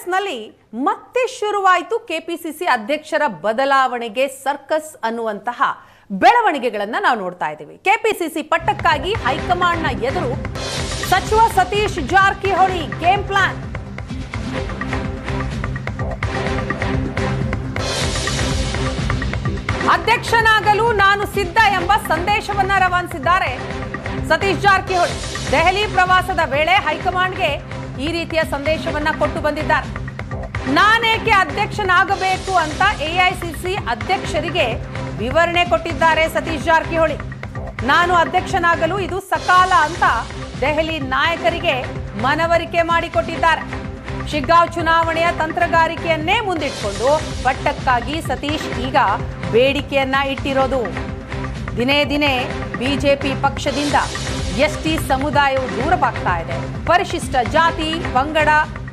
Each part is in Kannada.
ಕಾಂಗ್ರೆಸ್ನಲ್ಲಿ ಮತ್ತೆ ಶುರುವಾಯಿತು ಕೆಪಿಸಿಸಿ ಅಧ್ಯಕ್ಷರ ಬದಲಾವಣೆಗೆ ಸರ್ಕಸ್ ಅನ್ನುವಂತಹ ಬೆಳವಣಿಗೆಗಳನ್ನ ನಾವು ನೋಡ್ತಾ ಇದ್ದೀವಿ. ಕೆಪಿಸಿಸಿ ಪಟ್ಟಕ್ಕಾಗಿ ಹೈಕಮಾಂಡ್ನ ಎದುರು ಸಚಿವ ಸತೀಶ್ ಜಾರಕಿಹೊಳಿ ಗೇಮ್ ಪ್ಲಾನ್. ಅಧ್ಯಕ್ಷನಾಗಲು ನಾನು ಸಿದ್ಧ ಎಂಬ ಸಂದೇಶವನ್ನ ರವಾನಿಸಿದ್ದಾರೆ ಸತೀಶ್ ಜಾರಕಿಹೊಳಿ. ದೆಹಲಿ ಪ್ರವಾಸದ ವೇಳೆ ಹೈಕಮಾಂಡ್ಗೆ ಈ ರೀತಿಯ ಸಂದೇಶವನ್ನ ಕೊಟ್ಟು ಬಂದಿದ್ದಾರೆ. ನಾನೇಕೆ ಅಧ್ಯಕ್ಷನಾಗಬೇಕು ಅಂತ ಎಐಸಿಸಿ ಅಧ್ಯಕ್ಷರಿಗೆ ವಿವರಣೆ ಕೊಟ್ಟಿದ್ದಾರೆ ಸತೀಶ್ ಜಾರಕಿಹೊಳಿ. ನಾನು ಅಧ್ಯಕ್ಷನಾಗಲು ಇದು ಸಕಾಲ ಅಂತ ದೆಹಲಿ ನಾಯಕರಿಗೆ ಮನವರಿಕೆ ಮಾಡಿಕೊಟ್ಟಿದ್ದಾರೆ. ಶಿಗ್ಗಾಂವ್ ಚುನಾವಣೆಯ ತಂತ್ರಗಾರಿಕೆಯನ್ನೇ ಮುಂದಿಟ್ಕೊಂಡು ಪಟ್ಟಕ್ಕಾಗಿ ಸತೀಶ್ ಈಗ ಬೇಡಿಕೆಯನ್ನ ಇಟ್ಟಿರೋದು. ದಿನೇ ದಿನೇ ಬಿಜೆಪಿ ಪಕ್ಷದಿಂದ ಎಸ್ಟಿ ಸಮುದಾಯವು ದೂರವಾಗ್ತಾ ಇದೆ. ಪರಿಶಿಷ್ಟ ಜಾತಿ, ಪಂಗಡ,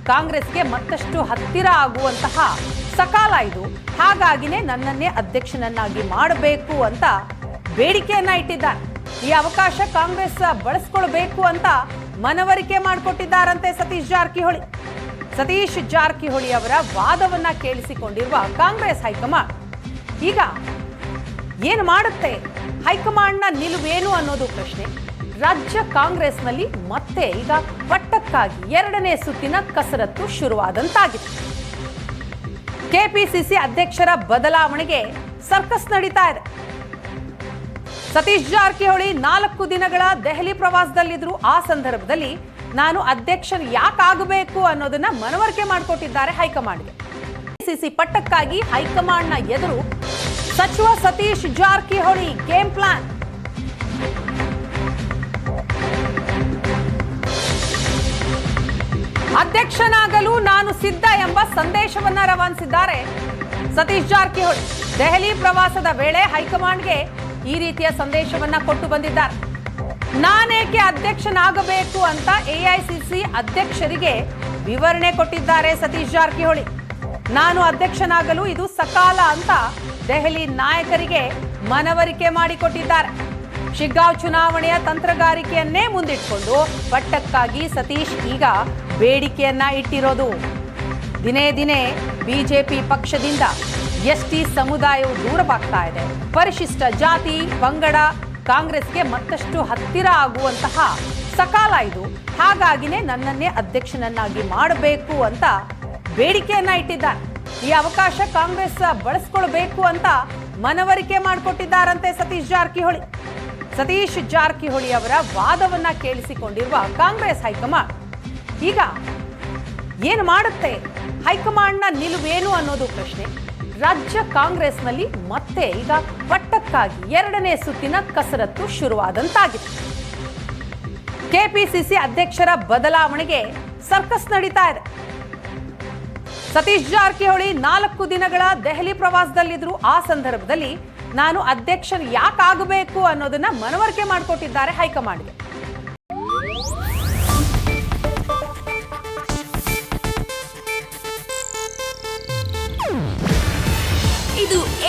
ಕಾಂಗ್ರೆಸ್ಗೆ ಮತ್ತಷ್ಟು ಹತ್ತಿರ ಆಗುವಂತಹ ಸಕಾಲ ಇದು. ಹಾಗಾಗಿನೇ ನನ್ನನ್ನೇ ಅಧ್ಯಕ್ಷನನ್ನಾಗಿ ಮಾಡಬೇಕು ಅಂತ ಬೇಡಿಕೆಯನ್ನ ಇಟ್ಟಿದ್ದಾರೆ. ಈ ಅವಕಾಶ ಕಾಂಗ್ರೆಸ್ ಬಳಸ್ಕೊಳ್ಬೇಕು ಅಂತ ಮನವರಿಕೆ ಮಾಡಿಕೊಟ್ಟಿದ್ದಾರಂತೆ ಸತೀಶ್ ಜಾರಕಿಹೊಳಿ. ಸತೀಶ್ ಜಾರಕಿಹೊಳಿ ಅವರ ವಾದವನ್ನ ಕೇಳಿಸಿಕೊಂಡಿರುವ ಕಾಂಗ್ರೆಸ್ ಹೈಕಮಾಂಡ್. ಈಗ ಏನು ಮಾಡುತ್ತೆ? ಹೈಕಮಾಂಡ್ನ ನಿಲುವೇನು ಅನ್ನೋದು ಪ್ರಶ್ನೆ. ರಾಜ್ಯ ಕಾಂಗ್ರೆಸ್ನಲ್ಲಿ ಮತ್ತೆ ಈಗ ಪಟ್ಟಕ್ಕಾಗಿ ಎರಡನೇ ಸುತ್ತಿನ ಕಸರತ್ತು ಶುರುವಾದಂತಾಗಿದೆ. ಕೆಪಿಸಿಸಿ ಅಧ್ಯಕ್ಷರ ಬದಲಾವಣೆಗೆ ಸರ್ಕಸ್ ನಡೀತಾ ಇದೆ. ಸತೀಶ್ ಜಾರಕಿಹೊಳಿ ನಾಲ್ಕು ದಿನಗಳ ದೆಹಲಿ ಪ್ರವಾಸದಲ್ಲಿದ್ರು ಆ ಸಂದರ್ಭದಲ್ಲಿ ನಾನು ಅಧ್ಯಕ್ಷರು ಯಾಕಾಗಬೇಕು ಅನ್ನೋದನ್ನ ಮನವರಿಕೆ ಮಾಡಿಕೊಟ್ಟಿದ್ದಾರೆ ಹೈಕಮಾಂಡ್ಗೆ. ಕೆಪಿಸಿಸಿ ಪಟ್ಟಕ್ಕಾಗಿ ಹೈಕಮಾಂಡ್ನ ಎದುರು ಸಚಿವ ಸತೀಶ್ ಜಾರಕಿಹೊಳಿ ಗೇಮ್ ಪ್ಲಾನ್. ಅಧ್ಯಕ್ಷನಾಗಲು ನಾನು ಸಿದ್ಧ ಎಂಬ ಸಂದೇಶವನ್ನ ರವಾನಿಸಿದ್ದಾರೆ. ಸತೀಶ್ ಜಾರಕಿಹೊಳಿ ದೆಹಲಿ ಪ್ರವಾಸದ ವೇಳೆ ಹೈಕಮಾಂಡ್ಗೆ ಈ ರೀತಿಯ ಸಂದೇಶವನ್ನ ಕೊಟ್ಟು ಬಂದಿದ್ದಾರೆ. ನಾನೇಕೆ ಅಧ್ಯಕ್ಷನಾಗಬೇಕು ಅಂತ ಎಐಸಿಸಿ ಅಧ್ಯಕ್ಷರಿಗೆ ವಿವರಣೆ ಕೊಟ್ಟಿದ್ದಾರೆ ಸತೀಶ್ ಜಾರಕಿಹೊಳಿ. ನಾನು ಅಧ್ಯಕ್ಷನಾಗಲು ಇದು ಸಕಾಲ ಅಂತ ದೆಹಲಿ ನಾಯಕರಿಗೆ ಮನವರಿಕೆ ಮಾಡಿಕೊಟ್ಟಿದ್ದಾರೆ. ಶಿಗ್ಗಾವ್ ಚುನಾವಣೆಯ ತಂತ್ರಗಾರಿಕೆಯನ್ನೇ ಮುಂದಿಟ್ಕೊಂಡು ಪಟ್ಟಕ್ಕಾಗಿ ಸತೀಶ್ ಈಗ ಬೇಡಿಕೆಯನ್ನ ಇಟ್ಟಿರೋದು. ದಿನೇ ದಿನೇ ಬಿಜೆಪಿ ಪಕ್ಷದಿಂದ ಎಸ್ ಟಿ ಸಮುದಾಯವು ದೂರವಾಗ್ತಾ ಇದೆ. ಪರಿಶಿಷ್ಟ ಜಾತಿ, ಪಂಗಡ, ಕಾಂಗ್ರೆಸ್ಗೆ ಮತ್ತಷ್ಟು ಹತ್ತಿರ ಆಗುವಂತಹ ಸಕಾಲ ಇದು. ಹಾಗಾಗಿನೇ ನನ್ನನ್ನೇ ಅಧ್ಯಕ್ಷನನ್ನಾಗಿ ಮಾಡಬೇಕು ಅಂತ ಬೇಡಿಕೆಯನ್ನ ಇಟ್ಟಿದ್ದಾರೆ. ಈ ಅವಕಾಶ ಕಾಂಗ್ರೆಸ್ ಬಳಸ್ಕೊಳ್ಬೇಕು ಅಂತ ಮನವರಿಕೆ ಮಾಡಿಕೊಟ್ಟಿದ್ದಾರಂತೆ ಸತೀಶ್ ಜಾರಕಿಹೊಳಿ. ಸತೀಶ್ ಜಾರಕಿಹೊಳಿ ಅವರ ವಾದವನ್ನ ಕೇಳಿಸಿಕೊಂಡಿರುವ ಕಾಂಗ್ರೆಸ್ ಹೈಕಮಾಂಡ್. ಈಗ ಏನು ಮಾಡುತ್ತೆ? ಹೈಕಮಾಂಡ್ನ ನಿಲುವೇನು ಅನ್ನೋದು ಪ್ರಶ್ನೆ. ರಾಜ್ಯ ಕಾಂಗ್ರೆಸ್ನಲ್ಲಿ ಮತ್ತೆ ಈಗ ಪಟ್ಟಕ್ಕಾಗಿ ಎರಡನೇ ಸುತ್ತಿನ ಕಸರತ್ತು ಶುರುವಾದಂತಾಗಿದೆ. ಕೆಪಿಸಿಸಿ ಅಧ್ಯಕ್ಷರ ಬದಲಾವಣೆಗೆ ಸರ್ಕಸ್ ನಡೀತಾ ಇದೆ. ಸತೀಶ್ ಜಾರಕಿಹೊಳಿ ನಾಲ್ಕು ದಿನಗಳ ದೆಹಲಿ ಪ್ರವಾಸದಲ್ಲಿದ್ರು ಆ ಸಂದರ್ಭದಲ್ಲಿ ನಾನು ಅಧ್ಯಕ್ಷರು ಯಾಕಾಗಬೇಕು ಅನ್ನೋದನ್ನ ಮನವರಿಕೆ ಮಾಡಿಕೊಟ್ಟಿದ್ದಾರೆ ಹೈಕಮಾಂಡ್ಗೆ.